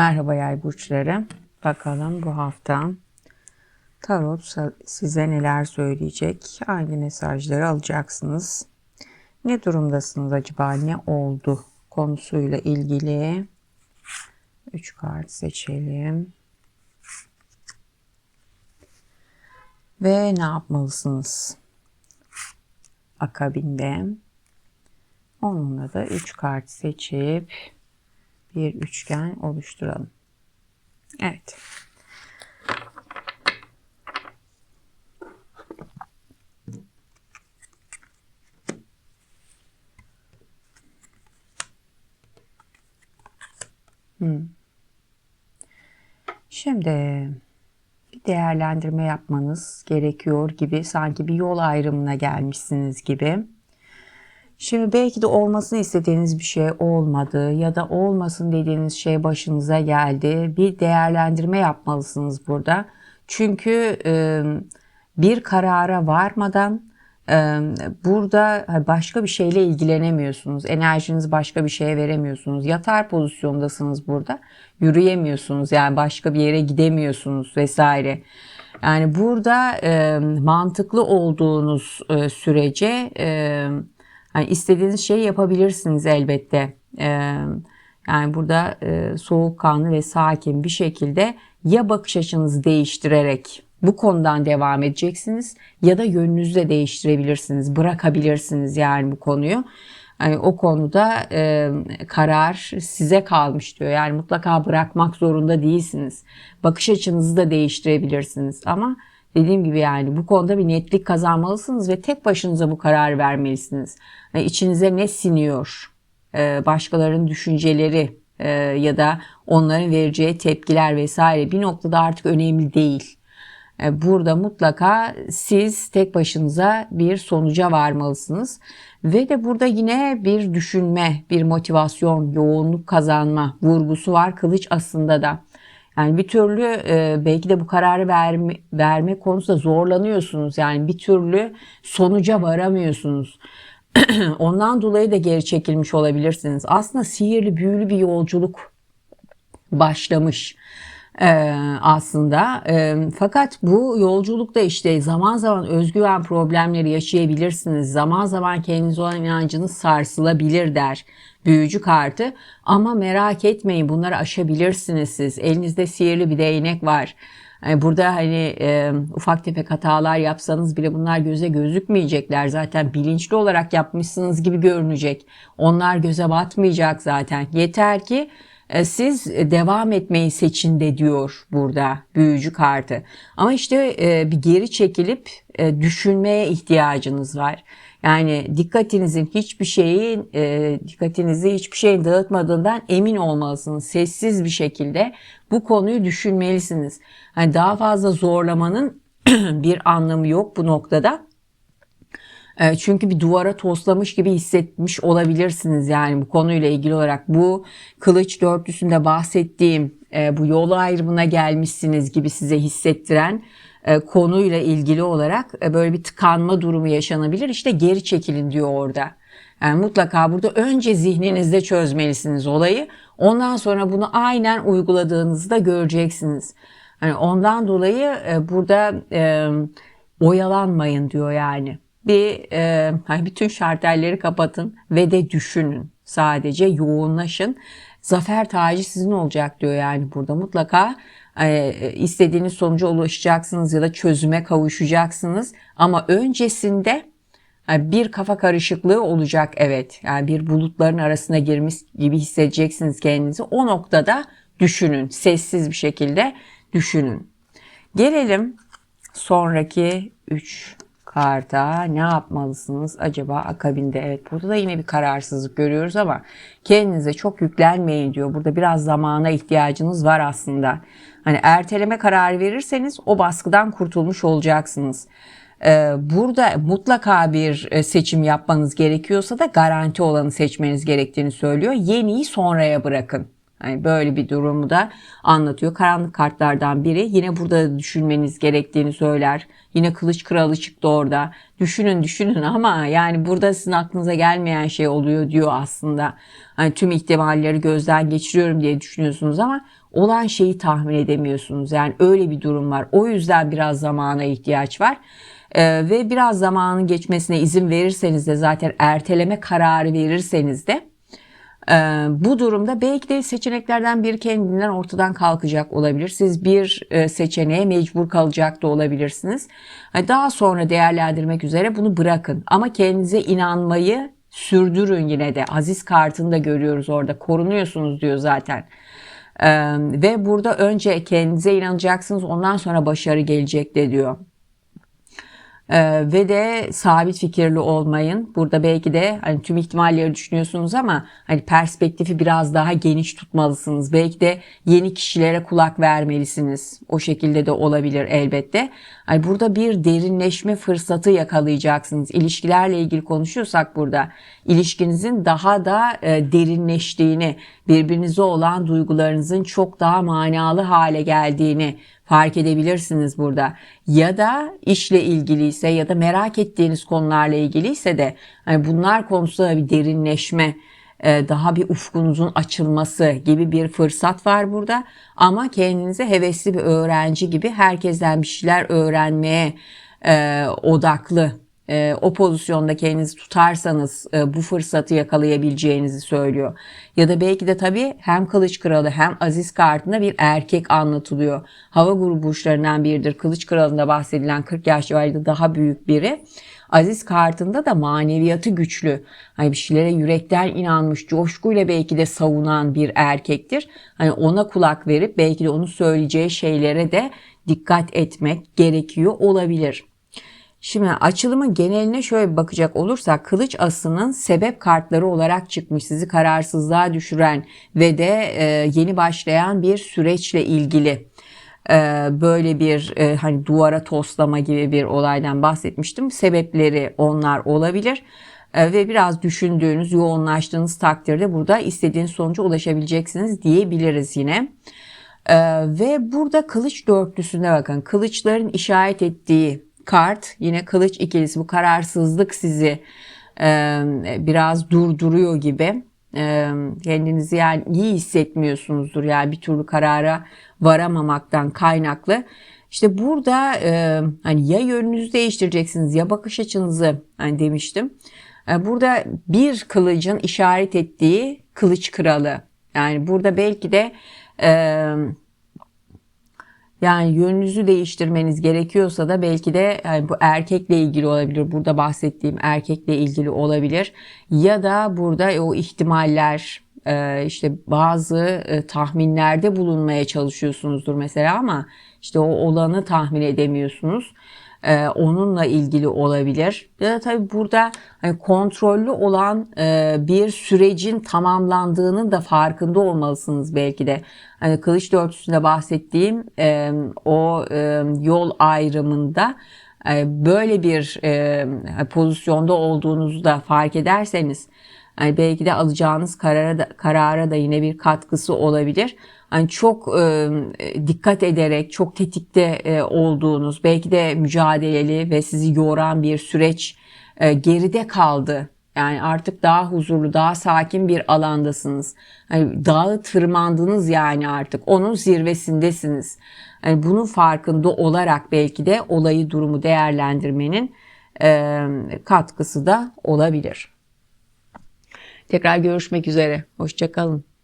Merhaba yay burçları. Bakalım bu hafta tarot size neler söyleyecek? Hangi mesajları alacaksınız? Ne durumdasınız acaba? Ne oldu konusuyla ilgili? 3 kart seçelim. Ve ne yapmalısınız? Akabinde onunla da 3 kart seçip bir üçgen oluşturalım. Evet. Hmm. Şimdi bir değerlendirme yapmanız gerekiyor gibi sanki bir yol ayrımına gelmişsiniz gibi. Şimdi belki de olmasını istediğiniz bir şey olmadı ya da olmasın dediğiniz şey başınıza geldi. Bir değerlendirme yapmalısınız burada. Çünkü bir karara varmadan burada başka bir şeyle ilgilenemiyorsunuz. Enerjinizi başka bir şeye veremiyorsunuz. Yatar pozisyondasınız burada. Yürüyemiyorsunuz yani başka bir yere gidemiyorsunuz vesaire. Yani burada mantıklı olduğunuz sürece yani istediğiniz şeyi yapabilirsiniz elbette. Ee, yani burada e, soğukkanlı ve sakin bir şekilde ya bakış açınızı değiştirerek bu konudan devam edeceksiniz ya da yönünüzü de değiştirebilirsiniz, bırakabilirsiniz yani bu konuyu. Yani o konuda e, karar size kalmış diyor. Yani mutlaka bırakmak zorunda değilsiniz. Bakış açınızı da değiştirebilirsiniz ama dediğim gibi yani bu konuda bir netlik kazanmalısınız ve tek başınıza bu kararı vermelisiniz. Yani içinize ne siniyor? Ee, başkalarının düşünceleri e, ya da onların vereceği tepkiler vesaire bir noktada artık önemli değil. Ee, burada mutlaka siz tek başınıza bir sonuca varmalısınız. Ve de burada yine bir düşünme, bir motivasyon, yoğunluk kazanma vurgusu var kılıç aslında da. Yani bir türlü e, belki de bu kararı verme, verme konusunda zorlanıyorsunuz. Yani bir türlü sonuca varamıyorsunuz. Ondan dolayı da geri çekilmiş olabilirsiniz. Aslında sihirli, büyülü bir yolculuk başlamış ee, aslında. Ee, fakat bu yolculukta işte zaman zaman özgüven problemleri yaşayabilirsiniz. Zaman zaman kendinize olan inancınız sarsılabilir der büyücü kartı. Ama merak etmeyin bunları aşabilirsiniz siz. Elinizde sihirli bir değnek var. Yani burada hani e, ufak tefek hatalar yapsanız bile bunlar göze gözükmeyecekler. Zaten bilinçli olarak yapmışsınız gibi görünecek. Onlar göze batmayacak zaten. Yeter ki e, siz devam etmeyi seçin de diyor burada büyücü kartı. Ama işte e, bir geri çekilip e, düşünmeye ihtiyacınız var. Yani dikkatinizin hiçbir şeyin dikkatinizi hiçbir şeyin dağıtmadığından emin olmalısınız. Sessiz bir şekilde bu konuyu düşünmelisiniz. Yani daha fazla zorlamanın bir anlamı yok bu noktada. E, çünkü bir duvara toslamış gibi hissetmiş olabilirsiniz yani bu konuyla ilgili olarak. Bu kılıç dörtlüsünde bahsettiğim e, bu yol ayrımına gelmişsiniz gibi size hissettiren e, konuyla ilgili olarak böyle bir tıkanma durumu yaşanabilir. İşte geri çekilin diyor orada. Yani mutlaka burada önce zihninizde çözmelisiniz olayı. Ondan sonra bunu aynen uyguladığınızda göreceksiniz. Yani ondan dolayı burada e, oyalanmayın diyor yani bir e, bütün şartelleri kapatın ve de düşünün. Sadece yoğunlaşın. Zafer tacı sizin olacak diyor yani burada mutlaka e, istediğiniz sonuca ulaşacaksınız ya da çözüme kavuşacaksınız. Ama öncesinde e, bir kafa karışıklığı olacak evet. Yani bir bulutların arasına girmiş gibi hissedeceksiniz kendinizi. O noktada düşünün. Sessiz bir şekilde düşünün. Gelelim sonraki 3 karta ne yapmalısınız acaba akabinde? Evet burada da yine bir kararsızlık görüyoruz ama kendinize çok yüklenmeyin diyor. Burada biraz zamana ihtiyacınız var aslında. Hani erteleme kararı verirseniz o baskıdan kurtulmuş olacaksınız. Ee, burada mutlaka bir e, seçim yapmanız gerekiyorsa da garanti olanı seçmeniz gerektiğini söylüyor. Yeniyi sonraya bırakın. Yani böyle bir durumu da anlatıyor. Karanlık kartlardan biri. Yine burada düşünmeniz gerektiğini söyler. Yine kılıç kralı çıktı orada. Düşünün düşünün ama yani burada sizin aklınıza gelmeyen şey oluyor diyor aslında. Hani tüm ihtimalleri gözden geçiriyorum diye düşünüyorsunuz ama olan şeyi tahmin edemiyorsunuz. Yani öyle bir durum var. O yüzden biraz zamana ihtiyaç var. Ee, ve biraz zamanın geçmesine izin verirseniz de zaten erteleme kararı verirseniz de e, bu durumda belki de seçeneklerden biri kendinden ortadan kalkacak olabilir. Siz bir e, seçeneğe mecbur kalacak da olabilirsiniz. Yani daha sonra değerlendirmek üzere bunu bırakın. Ama kendinize inanmayı sürdürün yine de. Aziz kartını da görüyoruz orada. Korunuyorsunuz diyor zaten. Ee, ve burada önce kendinize inanacaksınız ondan sonra başarı gelecek de diyor. Ee, ve de sabit fikirli olmayın. Burada belki de hani tüm ihtimalleri düşünüyorsunuz ama hani perspektifi biraz daha geniş tutmalısınız. Belki de yeni kişilere kulak vermelisiniz. O şekilde de olabilir elbette. Hani burada bir derinleşme fırsatı yakalayacaksınız. İlişkilerle ilgili konuşuyorsak burada ilişkinizin daha da e, derinleştiğini, birbirinize olan duygularınızın çok daha manalı hale geldiğini fark edebilirsiniz burada. Ya da işle ilgiliyse ya da merak ettiğiniz konularla ilgiliyse de hani bunlar konusunda bir derinleşme, e, daha bir ufkunuzun açılması gibi bir fırsat var burada. Ama kendinize hevesli bir öğrenci gibi herkesten bir şeyler öğrenmeye e, odaklı e, o pozisyonda kendinizi tutarsanız e, bu fırsatı yakalayabileceğinizi söylüyor. Ya da belki de tabii hem Kılıç Kralı hem Aziz kartında bir erkek anlatılıyor. Hava grubu burçlarından biridir. Kılıç Kralı'nda bahsedilen 40 yaş civarında daha büyük biri. Aziz kartında da maneviyatı güçlü. Hani bir şeylere yürekten inanmış, coşkuyla belki de savunan bir erkektir. Hani ona kulak verip belki de onun söyleyeceği şeylere de dikkat etmek gerekiyor olabilir. Şimdi açılımın geneline şöyle bakacak olursak kılıç asının sebep kartları olarak çıkmış sizi kararsızlığa düşüren ve de e, yeni başlayan bir süreçle ilgili e, böyle bir e, hani duvara toslama gibi bir olaydan bahsetmiştim. Sebepleri onlar olabilir e, ve biraz düşündüğünüz, yoğunlaştığınız takdirde burada istediğiniz sonuca ulaşabileceksiniz diyebiliriz yine. E, ve burada kılıç dörtlüsüne bakın. Kılıçların işaret ettiği kart yine kılıç ikilisi bu kararsızlık sizi e, biraz durduruyor gibi e, kendinizi yani iyi hissetmiyorsunuzdur yani bir türlü karara varamamaktan kaynaklı. İşte burada e, hani ya yönünüzü değiştireceksiniz ya bakış açınızı hani demiştim. E, burada bir kılıcın işaret ettiği kılıç kralı. Yani burada belki de e, yani yönünüzü değiştirmeniz gerekiyorsa da belki de yani bu erkekle ilgili olabilir. Burada bahsettiğim erkekle ilgili olabilir. Ya da burada o ihtimaller e, işte bazı e, tahminlerde bulunmaya çalışıyorsunuzdur mesela ama işte o olanı tahmin edemiyorsunuz e, onunla ilgili olabilir. Ya da tabii burada hani kontrollü olan e, bir sürecin tamamlandığının da farkında olmalısınız belki de. Hani kılıç dörtüsünde bahsettiğim e, o e, yol ayrımında böyle bir e, pozisyonda olduğunuzu da fark ederseniz yani belki de alacağınız karara da, karara da yine bir katkısı olabilir hani çok e, dikkat ederek, çok tetikte e, olduğunuz, belki de mücadeleli ve sizi yoran bir süreç e, geride kaldı. Yani artık daha huzurlu, daha sakin bir alandasınız. Hani dağı tırmandınız yani artık. Onun zirvesindesiniz. Yani bunun farkında olarak belki de olayı, durumu değerlendirmenin e, katkısı da olabilir. Tekrar görüşmek üzere. Hoşçakalın.